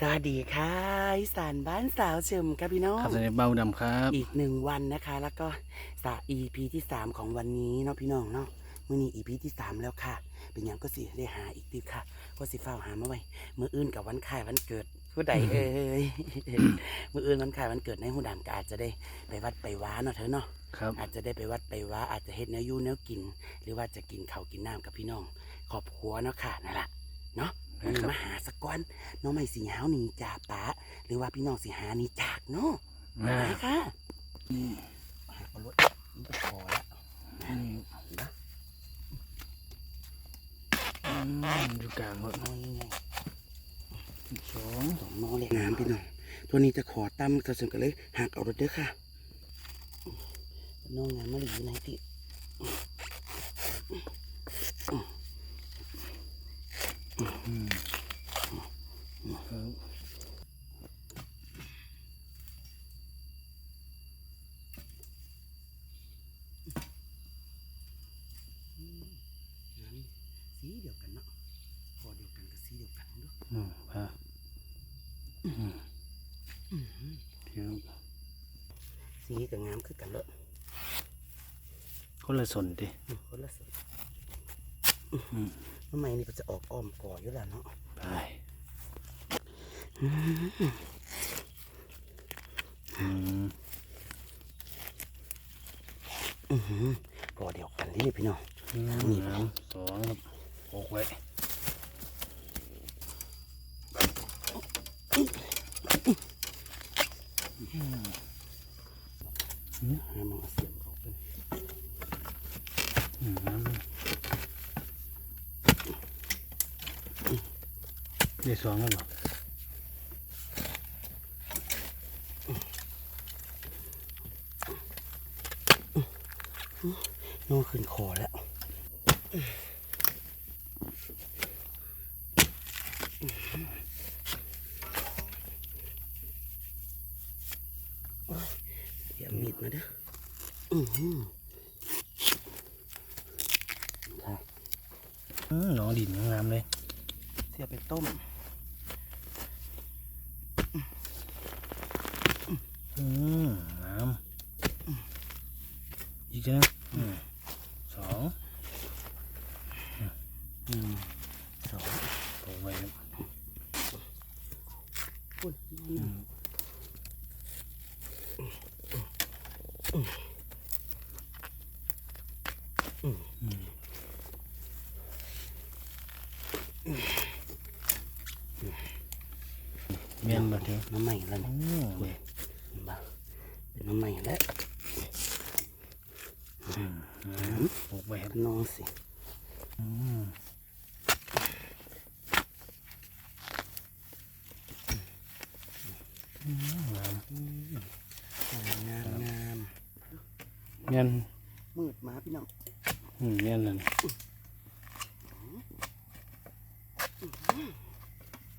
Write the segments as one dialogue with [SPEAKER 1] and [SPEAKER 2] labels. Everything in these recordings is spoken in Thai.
[SPEAKER 1] สวัสดีค่ะอีสานบ้านสาวเฉิมครับพี่น้อง
[SPEAKER 2] ครับสวัสดีเบาดำครับ
[SPEAKER 1] อีกหนึ่งวันนะคะ แล้วก็สะ EP ที่สามของวันนี้เนาะพี่น้องเนาะมื่อนี้ EP ที่สามแล้วค่ะ เป็นหยังก็สิได้หาอีกทีค่ะ ก็สิเฝ้าหามาไว้เมื่ออื่นกับวันคล้ายวันเกิดผู้ใดเอ่ยเมื่ออื่นวันคล้ายวันเกิดในหูดำก็อาจจะได้ไปวัดไปว้าเนาะเธอเนาะ
[SPEAKER 2] ครับ
[SPEAKER 1] อาจจะได้ไปวัดไปว่าอาจจะเฮ็ดแนวอยูแนวกิน หรือว่าจะกินข้าวกินน้ำกับพี่น้องขอบครัวเนาะค่ะนั่นแหละเนาะวันนี้ มาหาสักก้อนน้องไม่สีหาวหนีจากป้าหรือว่าพี่น้องสีหาหนีจากเนาะ
[SPEAKER 2] มา
[SPEAKER 1] ไปค่ะนี่หาเอารถมันจะพอละ
[SPEAKER 2] อืม
[SPEAKER 1] นะ
[SPEAKER 2] อืมอยู่กลางหมด
[SPEAKER 1] น้องยังไง
[SPEAKER 2] สอง
[SPEAKER 1] สองน้องเลยน้ำพี่น้องตัวนี้จะขอตั้มกระเซิงกันเลยหักเอารถเด้อค่ะน้องงานมาหลีอยู่ไหนติ
[SPEAKER 2] อืมครับ
[SPEAKER 1] น้ำสีเดียวกันเนาะพอเดียวกันกับสีเดียวกันเนาะ
[SPEAKER 2] อืมพาอืมเดี๋ยว
[SPEAKER 1] สีกับงามคือกันเลย
[SPEAKER 2] คนละสนดิ
[SPEAKER 1] อืมคนละสี
[SPEAKER 2] อืม
[SPEAKER 1] ทำไมนี่ก็จะออกอ้อมก่ออยู่แล้วเนาะ
[SPEAKER 2] ไป
[SPEAKER 1] อืม
[SPEAKER 2] อืม
[SPEAKER 1] อื้อหือก่อเดียวกันที่พี่น้อง
[SPEAKER 2] อืมน้ำสองครับหกไว้
[SPEAKER 1] ให้ เนี่ยหาเสียบเขาไป็น
[SPEAKER 2] อืมน้ำได้สองแล้วเหรอ
[SPEAKER 1] น้องขึ้นคอแล้วโอ้ยอย่ามีดมาเด้ออือหือค่ะ
[SPEAKER 2] อืมห นองดินงามเลย
[SPEAKER 1] เสียไปต้ม
[SPEAKER 2] อืมน้ำอีกนะอืมสอง
[SPEAKER 1] หนึ่งสอง
[SPEAKER 2] หกไว้ครับ
[SPEAKER 1] ปุ่น
[SPEAKER 2] อืม เมียนบัดเดียว
[SPEAKER 1] น้ำใหม่แล้วนี่
[SPEAKER 2] อืม
[SPEAKER 1] เว้ยเห็นปะเป็นน้ำใหม่แล้ว
[SPEAKER 2] อืมหกไว้ครับ
[SPEAKER 1] น้องสิ
[SPEAKER 2] อืมอืมงาม
[SPEAKER 1] งามงาม
[SPEAKER 2] เมียน
[SPEAKER 1] มืดมาพี่น้อง
[SPEAKER 2] อืมเมียนนั่น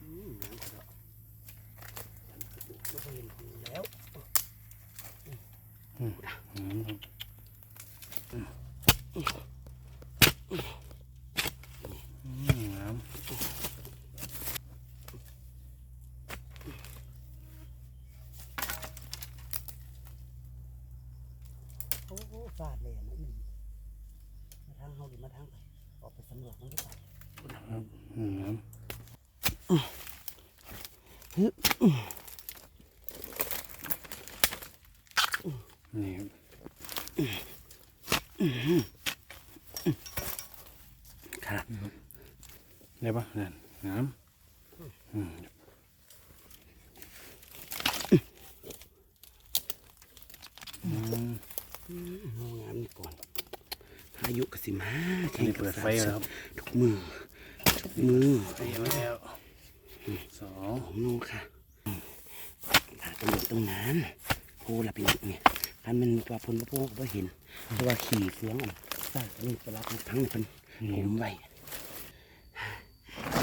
[SPEAKER 1] อืมน้ำกระดอกเราเห็นหูแล้ว
[SPEAKER 2] อืมอืมครับอืมงาม
[SPEAKER 1] โอ้โหฟาดเลยนะอีหลีมางเฮาหรือมาทางไปออกไปสำรวจมันก็ไป
[SPEAKER 2] นี่ครับ
[SPEAKER 1] ค่ะ
[SPEAKER 2] ได้ปะนั่นงามอืมอืม
[SPEAKER 1] อืมเอางามนี่ก่อนอายุ กสิมา
[SPEAKER 2] อันนี้เปิดไฟแล้วครับ
[SPEAKER 1] ทุกมือทุกมือ
[SPEAKER 2] ไฟไว้แล้วสอง
[SPEAKER 1] ของน้องค่ะถ้าตำรวจตรงนั้นโพละพี่น้องเนี่ยคันมันตัวพลพระโพก็บ่เห็นเพราะว่าขี่เฟืองอะซากนี่ไปรับทั้งนี่เป็นผมไว้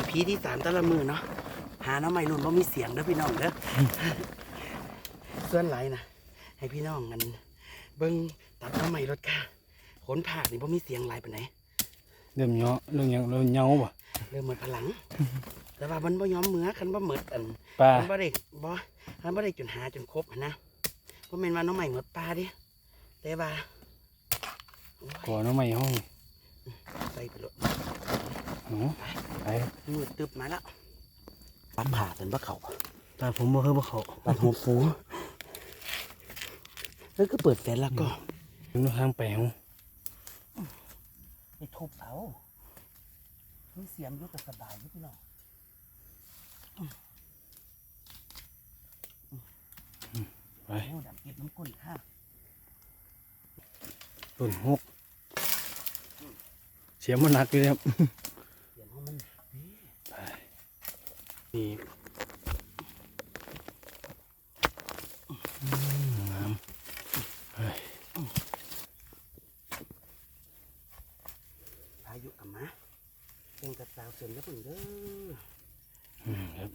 [SPEAKER 1] พีที่สามแตะละมือเนาะหาน้ำใหม่นุ่นว่ามีเสียงเด้อพี่น้องเด้อส่วนไหลนะให้พี่น้องกันเบิ้งตัดน้ำใหม่รถค่ะ ขนผ่านี่ว่ามีเสียงไหลไปไหนใด
[SPEAKER 2] เริ่มเหยาะเริ่มยังเริ่มเหยาป่ะ
[SPEAKER 1] เริ่มหมดพลัง แต่ว่ามันบ่ยอมเหมือคันบ่หมดอัน
[SPEAKER 2] ปลา
[SPEAKER 1] คันบ่ได้บ่คันบ่ได้จนหาจนครบหั้นนะบ่แม่นว่าน้องใหม่หมดปลาเดิแต่ว่าโอ้ย
[SPEAKER 2] ก่อน้องใหม่ห้อง
[SPEAKER 1] ใส่ไปโลด
[SPEAKER 2] หนูไป
[SPEAKER 1] มืดตึบมาแล้วปลาผ่าจนบ่เข้า
[SPEAKER 2] ตาผมบ่เคยบ่เขา
[SPEAKER 1] ปลาหัวฟูแล้วก็เปิดแฟนแล้วก็
[SPEAKER 2] ถึงทางไปห้อง
[SPEAKER 1] ไปทุบเสามีเสียมอยู่ก็สบายอยู่พี่น้อง
[SPEAKER 2] ไป
[SPEAKER 1] โอ้ดำเก็บน้ำก้นค่ะ
[SPEAKER 2] ต้นหกเสียงมันหนักอยู่เลยครับ
[SPEAKER 1] เสียงของมัน
[SPEAKER 2] นี่งามเฮ้ย
[SPEAKER 1] พายุกลับมา เป็นกระสาวเสริมแล้วเพิ่งเด้อ
[SPEAKER 2] อืมครับ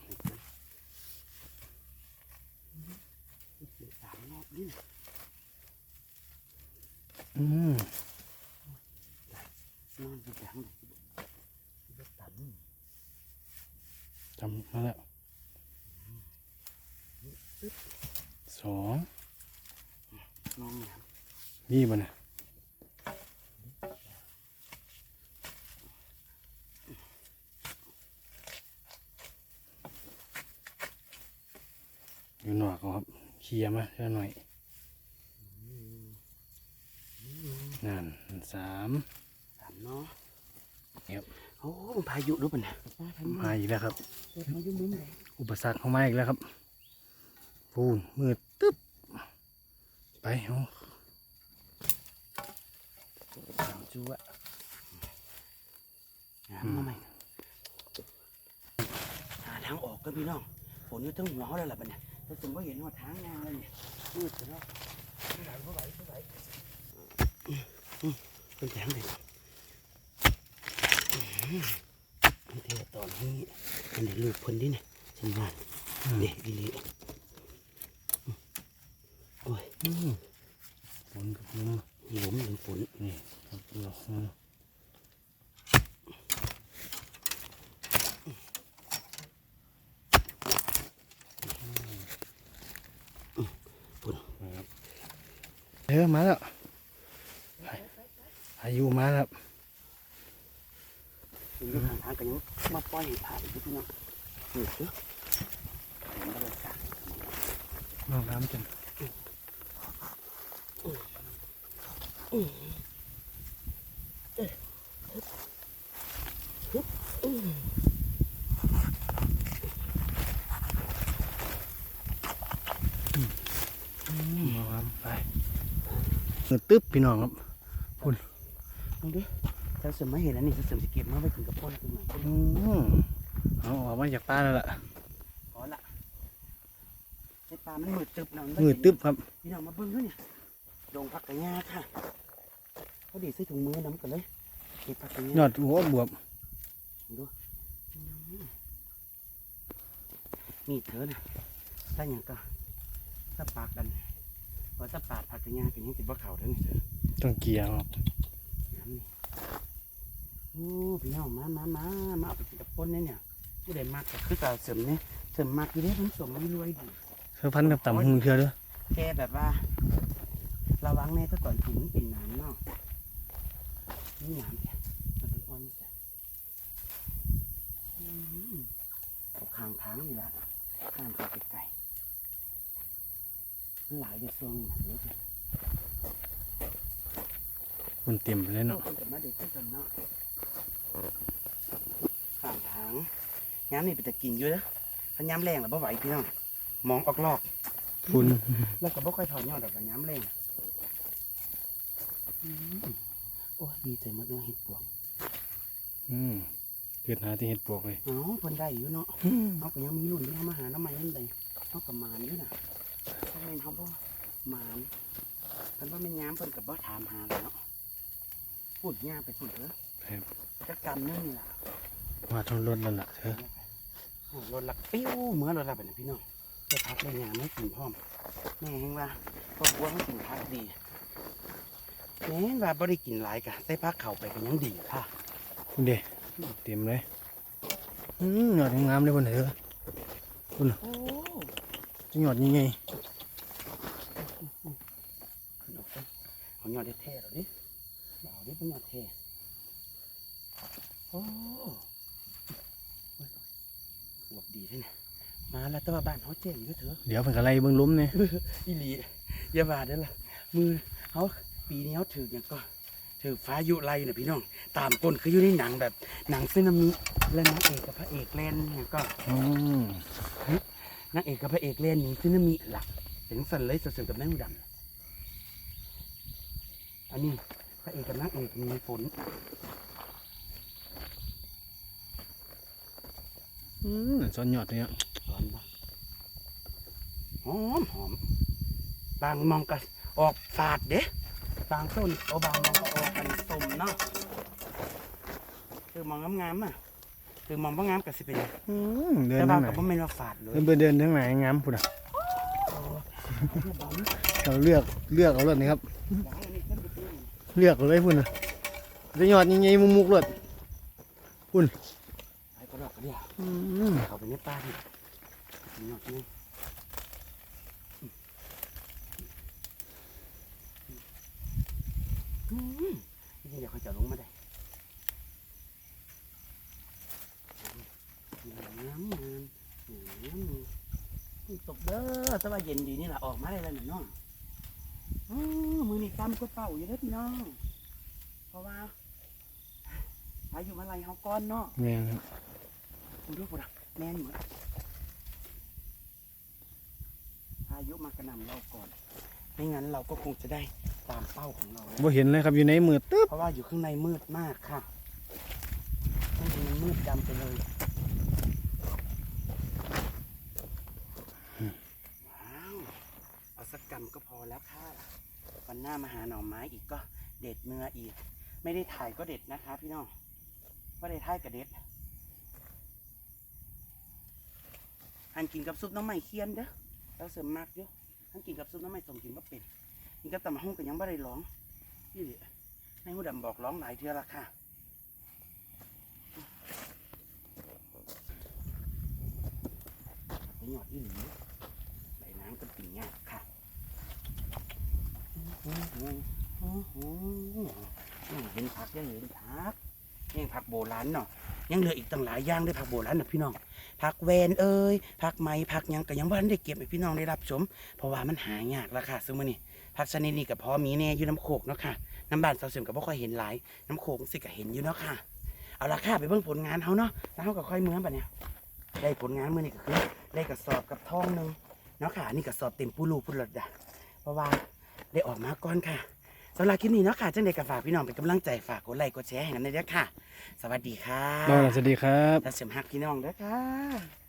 [SPEAKER 1] เป็นสามรอบนี่
[SPEAKER 2] อืม
[SPEAKER 1] นอนอยู่แบบนี้จะตัน
[SPEAKER 2] จำมาแล้วสอง
[SPEAKER 1] นอนอย่าง
[SPEAKER 2] นี่มันนะ อยู่หนอกเอาครับเคลียร์มาเท่าหน่อยนั่นสาม
[SPEAKER 1] สามเนาะ
[SPEAKER 2] ครับ
[SPEAKER 1] โอ้มันพายุรู้ป่ะเนี่ยพายุ
[SPEAKER 2] มาอีกแล้วครับ
[SPEAKER 1] พายุมุ้งเลย
[SPEAKER 2] อุปสรรคเข้ามาอีกแล้วครับปูนมืดตึ๊บไปเอา
[SPEAKER 1] สามจูอะงามมาใหม่หาทางออกกันพี่น้องฝนอยู่ทั้งหัวเขาแล้วล่ะป่ะเนี่ย ถ้าสมมติเห็นว่าทางงานเลยมืดแล้วไม่ไหวไหวไม่ไหวเป็นแสงเลยนี่เทตอนนี้อันนี้ลูกพิ่นดิเนี่ยฉันว่าเด็กดีเลยโอ้ย
[SPEAKER 2] ฝนกับลม
[SPEAKER 1] หลุมหรือฝน
[SPEAKER 2] นี่ครับเราอืม
[SPEAKER 1] ฝน
[SPEAKER 2] ครับ เออมาแล้วอายุมาแล้ว
[SPEAKER 1] อยู่ทางทางกันยังมาปล่อยให้ผ่านอยู่พี่น้องนี่เด้อเห็นบรรยากาศ
[SPEAKER 2] น้องน้ำจันน้องน้ำไปมืด ตึ๊บพี่น้องครับ
[SPEAKER 1] นี่เด้อถ้าเสริมไม่เห็นอันนี้จะเสริมจะเก็บมาไว้ถึงกับพ่นขึ้นมา
[SPEAKER 2] อืมเอาออกมาจากป้าแล้วล่ะ
[SPEAKER 1] พอละไอ้ปลามันมืดตึบนะน
[SPEAKER 2] มืดตึ๊บครับ
[SPEAKER 1] พี่น้องมาเบิ้งด้วยเนี่ยลงพักกระยาค่ะพอดีใส่ถุงมือน้ำกันเลยเก็บพักกระ
[SPEAKER 2] ย
[SPEAKER 1] ยา
[SPEAKER 2] อดหัวบวบ
[SPEAKER 1] ดูมีดเธอนะถ้าอย่างก็ถ้าปากกัน พอถ้าปาดพักกระยาเป็นยังติดว่าเข่าเท่านี้เธอ
[SPEAKER 2] ต้องเกียร์ครับ
[SPEAKER 1] น้ำนี่โอ้พี่น้องมามามามาเอาไปกินกับปนเนี่ยเนี่ยผู้ใดมากก็คือตาเสริมเนี่ยเสริมมากอยู่เนี่ยมันสมไม่รวยดี
[SPEAKER 2] เธอพันกับต่ำหุงเทือเด้วย
[SPEAKER 1] แค่แบบว่า ระวังแน่ถ้าก่อนถึงมันเป็นน้ำเนาะนี่น้ำแกมันเป็นอ่อนแกอืมเอาข้างทางนี่แหละข้ามไปไกลๆมัน หลายเดือดซวงหนาเยอะ
[SPEAKER 2] มันเต็มไปเลย
[SPEAKER 1] เนาะ
[SPEAKER 2] เนาะ
[SPEAKER 1] คนจะมาเด็กกันเนาะข้างทางย้ำนี่เป็นตะกินอยู่นะถ้าย้ำแรงหรือบ่ไหวพี่น้องมองออกลอก
[SPEAKER 2] คุณ
[SPEAKER 1] แล้วก็บ่ค่อยถอนยอดดอกกับย้ำแรงอืมโอ้ยดีใจมากด้วยเห็ดปวก
[SPEAKER 2] อืมเกิดหาที่เห็ดปวกเลย
[SPEAKER 1] เอ้าเพิ่นได้อยู่เนาะเอาก็ยังมีรุ่นที่เอามาหาน้ำมันนั่นเลยเอากับมานอยู่น่ะ ถ้าแม่นเขาบ่มานกันว่าแม่นย้ำเพิ่นกับบ่ถามหาเลยเนาะพูดย่าไปพูดเถอะ
[SPEAKER 2] ครับ
[SPEAKER 1] จะกำนึงนี่ล่ะ
[SPEAKER 2] มาทนรถแล้วล่ะเธอ
[SPEAKER 1] โอ้รถหลักปิ้วเหมื่อนรถหลักแบบนี้พี่น้องจะพักได้งานไม่กินพร้อมแม่เห็นว่าก็กลัวให้กินพักดีแม่นว่าบ่ได้กินหลายกะใส่พักเข่าไปก็ยังดีค่ะ
[SPEAKER 2] คุณเดเต็มเลย
[SPEAKER 1] อ
[SPEAKER 2] อืมหยอดงามๆเลยบนเถอะ
[SPEAKER 1] โอ้
[SPEAKER 2] จะหยอดยังไง
[SPEAKER 1] ขึ้นออกไป เอาหยอดเท่หรอดิบ่าวดิเป็นหยอดเท่โอ้หวบดีใช่ไหมมาแล้วแต่ว่าบ้านเขาเจ๋งก็เถอะ
[SPEAKER 2] เดี๋ยวเป็นกระไรเบิ่งล้มเนี่ย
[SPEAKER 1] อีหลีอย่าบาดเด้อล่ะมือเขาปีนี้เขาถืออย่างก็ถือฟ้ายุไรเนี่ยพี่น้อง ตามก้นคืออยู่ในหนังแบบหนังซึนามิและนางเอกกับพระเอกเล่นเนี่ยก็
[SPEAKER 2] อืม
[SPEAKER 1] นางเอกกับพระเอกเล่นหนีซึนามิหลักเป็นสันเลยสดๆกับแม่งดำ อันนี้พระเอกกับนางเอกมีฝน
[SPEAKER 2] อืมสอนหยอดเนี่ย
[SPEAKER 1] ร้อนปะหอมหอมบางมองก็ออกฝาดเด้บางต้นเอาบางมองก็ออกกันสมเนาะคือมองงามๆอะคือมองว่างามกับสิเป็นหยัง
[SPEAKER 2] อืมเดิน
[SPEAKER 1] แต่
[SPEAKER 2] ทา
[SPEAKER 1] บาง
[SPEAKER 2] งไหน
[SPEAKER 1] กับว่าไม่นว่าฝาดเลย
[SPEAKER 2] เดินไปเดินทางไหนงามพุ่นอะ
[SPEAKER 1] โอ้บาง
[SPEAKER 2] เราเลือกเลือกเอาเลยนะครับ
[SPEAKER 1] บาง
[SPEAKER 2] เลือกเอาเลยพุ่นอะจะหยอดยังไงมุกมุกๆเลย
[SPEAKER 1] ไอ้ก็ดอกกระเดีย
[SPEAKER 2] อืม
[SPEAKER 1] เขาไปในป่าดินี่หยอดนี่อืมนี่เดี๋ยวเขาจะลงมาได้งามงามงามตกเด้อแต่ว่าเย็นดีนี่แหละออกมาได้แล้วน่ะเน้อง ออมือนี่กำก็เป่าอยู่เด้อพี่น้อง เพราะว่าอายุมาลัยเฮาก้อนเนาะ
[SPEAKER 2] แม่นครับ
[SPEAKER 1] คุณดูปุ่นแม่นเหมือนอายุมากระหน่ำเราก่อน ไม่งั้นเราก็คงจะได้ตามเป้าของเราแล้ว
[SPEAKER 2] บ่เห็นเลยครับอยู่ในมือตึ๊บ
[SPEAKER 1] เพราะว่าอยู่ข้างในมืดมากค่ะข้างในมันมืดดำไปเลยว้าวเอาสักกำก็พอแล้วค่ะ วันหน้ามาหาหน่อไม้อีกก็เด็ดเนื้ออีก ไม่ได้ถ่ายก็เด็ดนะคะ พี่น้องว่าได้ถ่ายกับเด็ดหันกินกับซุปน้ำใหม่เคียนเด้อเราเสริมมากอยู่หันกินกับซุปน้ำใหม่สมกินบ่เป็นกินกับตำหุ่งก็ยังบ่ได้ร้องนี่ดิในหูดำบอกร้องหลายเทื่อละค่ะไปหยอดอีหลีน้ำก็ปิ่งยากค่ะโอ้โหโอ้โห ยังเห็นผักยังเห็นผักยังผักโบราณเนาะยังเหลืออีกตั้งหลายอย่างด้วยผักโบราณนะพี่น้องผักแวนเอ้ยผักไม้ผักยังก็ยังวันได้เก็บให้พี่น้องได้รับชมเพราะว่ามันหายากแล้วค่ะซึ่งมื้อนี้ผักชนิดนี้ก็พอมีแน่อยู่น้ำโขกเนาะค่ะน้ำบานเสาเสริมก็บ่ค่อยเห็นหลายน้ำโขกสิก็เห็นอยู่เนาะค่ะเอาละค่ะไปเบิ่งผลงานเฮาเนาะแล้วเฮาก็ค่อยเมือบัดเนี่ยได้ผลงานเมื้อนี้ก็คือได้กระสอบกับทองหนึ่งเนาะค่ะนี่กระสอบเต็มปูรูปูรดดะเพราะว่า ได้ออกมาก่อนค่ะสำหรับคลิปนี้เนาะค่ะจังได๋ก็ฝากพี่น้องเป็นกำลังใจฝากกดไลค์กดแชร์ให้กันด้วยเด้อค่ะ สวัสดีค่ะ
[SPEAKER 2] นอนสวัสดีครับ
[SPEAKER 1] ถ้าเสริมฮักพี่น้องเด้อค่ะ